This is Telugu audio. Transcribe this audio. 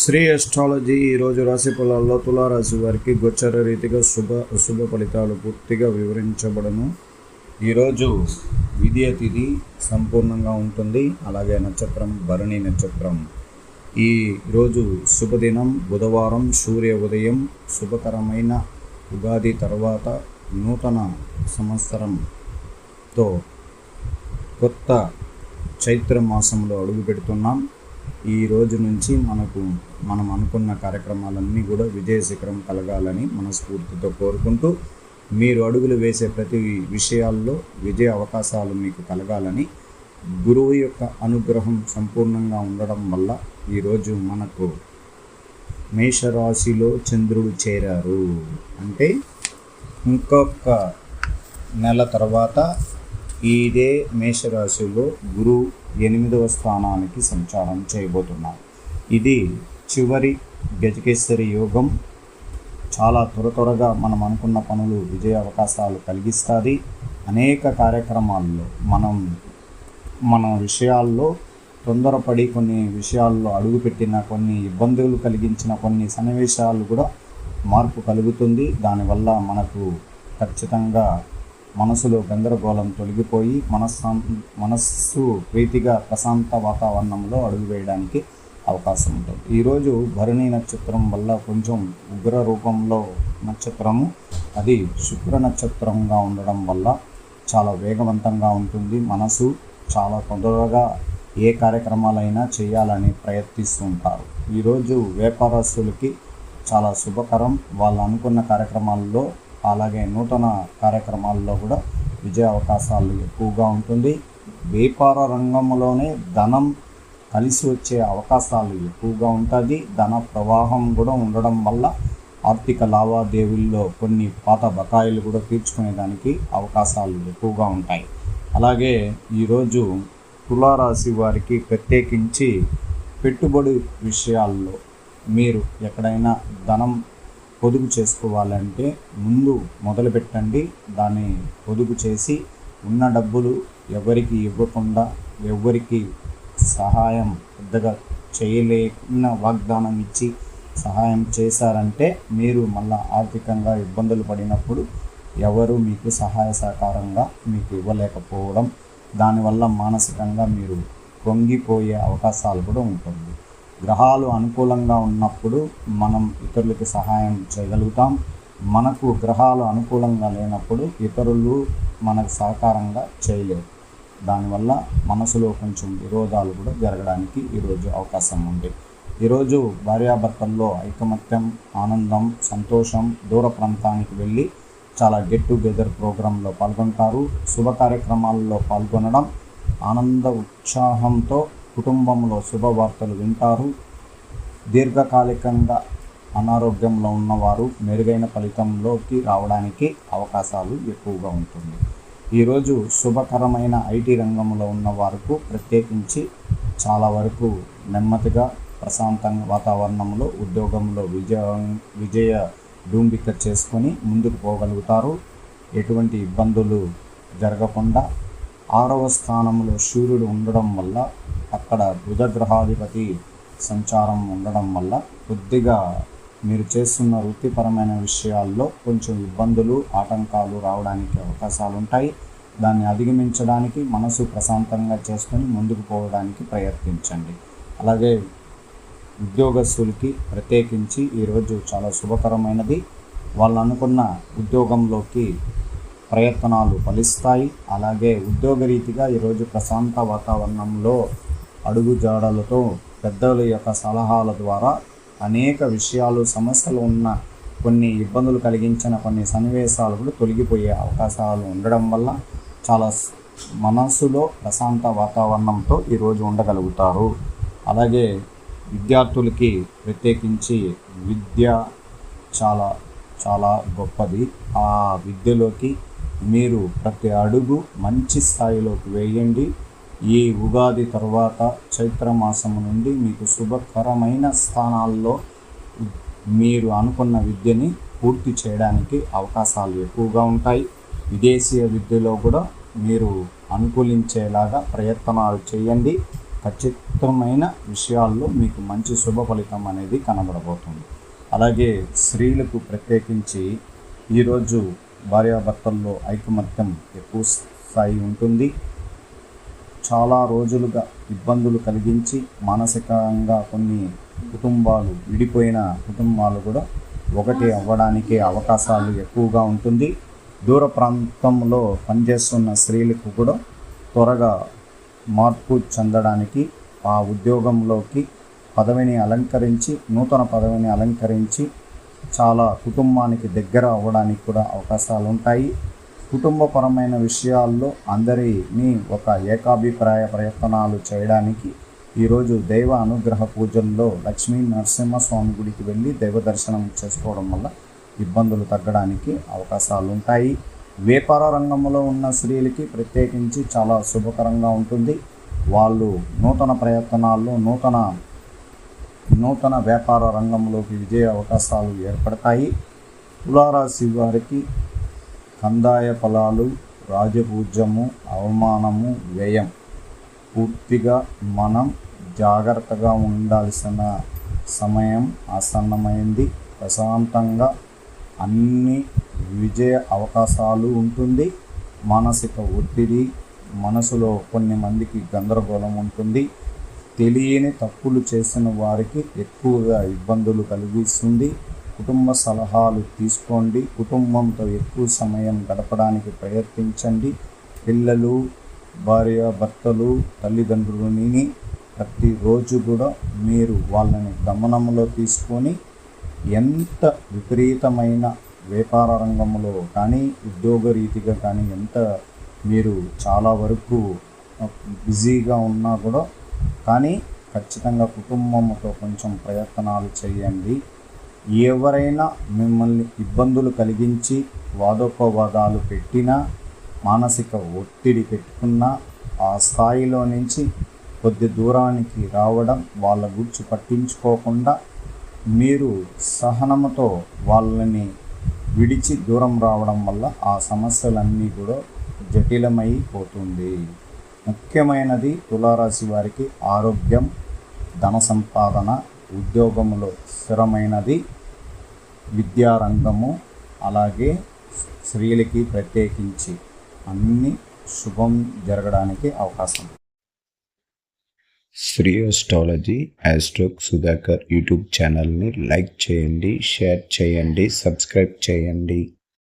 శ్రీ ఎస్ట్రాలజీ ఈరోజు రాశి ఫలాల్లో తులారాశి వారికి గోచర రీతిగా శుభ అశుభ ఫలితాలు పూర్తిగా వివరించబడను. ఈరోజు విద్య తిథి సంపూర్ణంగా ఉంటుంది. అలాగే నక్షత్రం భరణి నక్షత్రం. ఈ రోజు శుభదినం బుధవారం సూర్య ఉదయం శుభకరమైన ఉగాది తర్వాత నూతన సంవత్సరంతో కొత్త చైత్ర మాసంలో అడుగు పెడుతున్నాం ఈ రోజు నుంచి మనకు మనం అనుకున్న కార్యక్రమాలన్నీ కూడా విజయ శిఖరం కలగాలని మనస్ఫూర్తితో కోరుకుంటూ మీరు అడుగులు వేసే ప్రతి విషయాల్లో విజయ అవకాశాలు మీకు కలగాలని గురువు యొక్క అనుగ్రహం సంపూర్ణంగా ఉండడం వల్ల ఈరోజు మనకు మేషరాశిలో చంద్రుడు చేరారు. అంటే ఇంకొక నెల తర్వాత ఇదే మేషరాశిలో గురు ఎనిమిదవ స్థానానికి సంచారం చేయబోతున్నారు. ఇది చివరి గజకేశ్వరి యోగం. చాలా త్వర త్వరగా మనం అనుకున్న పనులు విజయ అవకాశాలు కలిగిస్తుంది అనేక కార్యక్రమాల్లో మనం మన విషయాల్లో తొందరపడి కొన్ని విషయాల్లో అడుగుపెట్టిన కొన్ని ఇబ్బందులు కలిగించిన కొన్ని సన్నివేశాలు కూడా మార్పు కలుగుతుంది. దానివల్ల మనకు ఖచ్చితంగా మనసులో గందరగోళం తొలగిపోయి మనస్సా మనస్సు ప్రీతిగా ప్రశాంత వాతావరణంలో అడుగు వేయడానికి అవకాశం ఉంటుంది. ఈరోజు భరణి నక్షత్రం వల్ల కొంచెం ఉగ్ర రూపంలో నక్షత్రము అది శుక్ర నక్షత్రంగా ఉండడం వల్ల చాలా వేగవంతంగా ఉంటుంది. మనసు చాలా తొందరగా ఏ కార్యక్రమాలైనా చేయాలని ప్రయత్నిస్తూ ఉంటారు ఈరోజు వ్యాపారస్తులకి చాలా శుభకరం. వాళ్ళు అనుకున్న కార్యక్రమాల్లో అలాగే నూతన కార్యక్రమాల్లో కూడా విజయ అవకాశాలు ఎక్కువగా ఉంటుంది. వ్యాపార రంగంలోనే ధనం కలిసి వచ్చే అవకాశాలు ఎక్కువగా ఉంటుంది ధన ప్రవాహం కూడా ఉండడం వల్ల ఆర్థిక లావాదేవీల్లో కొన్ని పాత బకాయిలు కూడా తీర్చుకునేదానికి అవకాశాలు ఎక్కువగా ఉంటాయి. అలాగే ఈరోజు తులారాశి వారికి ప్రత్యేకించి పెట్టుబడి విషయాల్లో మీరు ఎక్కడైనా ధనం పొదుపు చేసుకోవాలంటే ముందు మొదలు పెట్టండి. దాన్ని పొదుపు చేసి ఉన్న డబ్బులు ఎవరికి ఇవ్వకుండా ఎవరికి సహాయం పెద్దగా చేయలేకున్న వాగ్దానం ఇచ్చి సహాయం చేశారంటే మీరు మళ్ళీ ఆర్థికంగా ఇబ్బందులు పడినప్పుడు ఎవరు మీకు సహాయ సహకారంగా మీకు ఇవ్వలేకపోవడం దానివల్ల మానసికంగా మీరు పొంగిపోయే అవకాశాలు కూడా ఉంటుంది. గ్రహాలు అనుకూలంగా ఉన్నప్పుడు మనం ఇతరులకి సహాయం చేయగలుగుతాం. మనకు గ్రహాలు అనుకూలంగా లేనప్పుడు ఇతరులు మనకు సహకారంగా చేయలేరు. దానివల్ల మనసులో కొంచెం విరోధాలు కూడా జరగడానికి ఈరోజు అవకాశం ఉంది. ఈరోజు భార్యాభర్తల్లో ఐకమత్యం ఆనందం సంతోషం దూర ప్రాంతానికి వెళ్ళి చాలా గెట్ టుగెదర్ ప్రోగ్రాంలో పాల్గొంటారు. శుభ కార్యక్రమాల్లో పాల్గొనడం ఆనంద ఉత్సాహంతో కుటుంబంలో శుభవార్తలు వింటారు. దీర్ఘకాలికంగా అనారోగ్యంలో ఉన్నవారు మెరుగైన ఫలితంలోకి రావడానికి అవకాశాలు ఎక్కువగా ఉంటుంది. ఈరోజు శుభకరమైన ఐటీ రంగంలో ఉన్న వారికి ప్రత్యేకించి చాలా వరకు నెమ్మదిగా ప్రశాంతంగా వాతావరణంలో ఉద్యోగంలో విజయ విజయ డూంబిక చేసుకొని ముందుకు పోగలుగుతారు. ఎటువంటి ఇబ్బందులు జరగకుండా ఆరవ స్థానంలో సూర్యుడు ఉండడం వల్ల అక్కడ బుధగ్రహాధిపతి సంచారం ఉండడం వల్ల కొద్దిగా మీరు చేస్తున్న వృత్తిపరమైన విషయాల్లో కొంచెం ఇబ్బందులు ఆటంకాలు రావడానికి అవకాశాలు ఉంటాయి దాన్ని అధిగమించడానికి మనసు ప్రశాంతంగా చేసుకొని ముందుకు పోవడానికి ప్రయత్నించండి. అలాగే ఉద్యోగస్తులకి ప్రత్యేకించి ఈరోజు చాలా శుభకరమైనది. వాళ్ళు అనుకున్న ఉద్యోగంలోకి ప్రయత్నాలు ఫలిస్తాయి. అలాగే ఉద్యోగరీతిగా ఈరోజు ప్రశాంత వాతావరణంలో అడుగుజాడలతో పెద్దల యొక్క సలహాల ద్వారా అనేక విషయాలు సమస్యలు ఉన్న కొన్ని ఇబ్బందులు కలిగించిన కొన్ని సన్నివేశాలు కూడా తొలగిపోయే అవకాశాలు ఉండడం వల్ల చాలా మనసులో ప్రశాంత వాతావరణంతో ఈరోజు ఉండగలుగుతారు. అలాగే విద్యార్థులకి ప్రత్యేకించి విద్య చాలా చాలా గొప్పది. ఆ విద్యలోకి మీరు ప్రతి అడుగు మంచి స్థాయిలోకి వేయండి. ఈ ఉగాది తర్వాత చైత్ర మాసం నుండి మీకు శుభకరమైన స్థానాల్లో మీరు అనుకున్న విద్యని పూర్తి చేయడానికి అవకాశాలు ఎక్కువగా ఉంటాయి. విదేశీయ విద్యలో కూడా మీరు అనుకూలించేలాగా ప్రయత్నాలు చేయండి. ఖచ్చితమైన విషయాల్లో మీకు మంచి శుభ ఫలితం అనేది కనబడబోతుంది. అలాగే స్త్రీలకు ప్రత్యేకించి ఈరోజు భార్యాభర్తల్లో ఐకమత్యం ఎక్కువ స్థాయి ఉంటుంది. చాలా రోజులుగా ఇబ్బందులు కలిగించి మానసికంగా కొన్ని కుటుంబాలు విడిపోయిన కుటుంబాలు కూడా ఒకటి అవ్వడానికి అవకాశాలు ఎక్కువగా ఉంటుంది. దూర ప్రాంతంలో పనిచేస్తున్న స్త్రీలకు కూడా త్వరగా మార్పు చెందడానికి ఆ ఉద్యోగంలోకి పదవిని అలంకరించి నూతన పదవిని అలంకరించి చాలా కుటుంబానికి దగ్గర అవ్వడానికి కూడా అవకాశాలు ఉంటాయి. కుటుంబపరమైన విషయాల్లో అందరినీ ఒక ఏకాభిప్రాయ ప్రయత్నాలు చేయడానికి ఈరోజు దైవ అనుగ్రహ పూజల్లో లక్ష్మీ నరసింహస్వామి గుడికి వెళ్ళి దైవ దర్శనం చేసుకోవడం వల్ల ఇబ్బందులు తగ్గడానికి అవకాశాలు ఉంటాయి. వ్యాపార రంగంలో ఉన్న స్త్రీలకి ప్రత్యేకించి చాలా శుభకరంగా ఉంటుంది. వాళ్ళు నూతన ప్రయత్నాల్లో నూతన నూతన వ్యాపార రంగంలోకి విజయ అవకాశాలు ఏర్పడతాయి. తులారాశి వారికి కందాయ ఫలాలు రాజపూజ్యము అవమానము వ్యయం. పూర్తిగా మనం జాగ్రత్తగా ఉండాల్సిన సమయం ఆసన్నమైంది. ప్రశాంతంగా అన్ని విజయ అవకాశాలు ఉంటుంది. మానసిక ఒత్తిడి మనసులో కొన్ని మందికి గందరగోళం ఉంటుంది. తెలియని తప్పులు చేసిన వారికి ఎక్కువగా ఇబ్బందులు కలిగిస్తుంది. కుటుంబ సలహాలు తీసుకోండి. కుటుంబంతో ఎక్కువ సమయం గడపడానికి ప్రయత్నించండి. పిల్లలు భార్య భర్తలు తల్లిదండ్రులని ప్రతిరోజు కూడా మీరు వాళ్ళని గమనంలో తీసుకొని ఎంత విపరీతమైన వ్యాపార రంగంలో కానీ ఉద్యోగ రీతిగా కానీ ఎంత మీరు చాలా వరకు బిజీగా ఉన్నా కూడా కానీ ఖచ్చితంగా కుటుంబంతో కొంచెం ప్రయత్నాలు చేయండి. ఎవరైనా మిమ్మల్ని ఇబ్బందులు కలిగించి వాదోపవాదాలు పెట్టినా మానసిక ఒత్తిడి పెట్టుకున్నా ఆ స్థాయిలో నుంచి కొద్ది దూరానికి రావడం వాళ్ళ గురించి పట్టించుకోకుండా మీరు సహనముతో వాళ్ళని విడిచి దూరం రావడం వల్ల ఆ సమస్యలన్నీ కూడా జటిలమైపోతుంది ముఖ్యమైనది తులారాశి వారికి ఆరోగ్యం ధన సంపాదన ఉద్యోగంలో స్థిరమైనది విద్యారంగము అలాగే స్త్రీలకి ప్రత్యేకించి అన్ని శుభం జరగడానికి అవకాశం. శ్రీ అస్ట్రాలజీ యాస్ట్రోక్ సుధాకర్ యూట్యూబ్ ఛానల్ని లైక్ చేయండి షేర్ చేయండి సబ్స్క్రైబ్ చేయండి.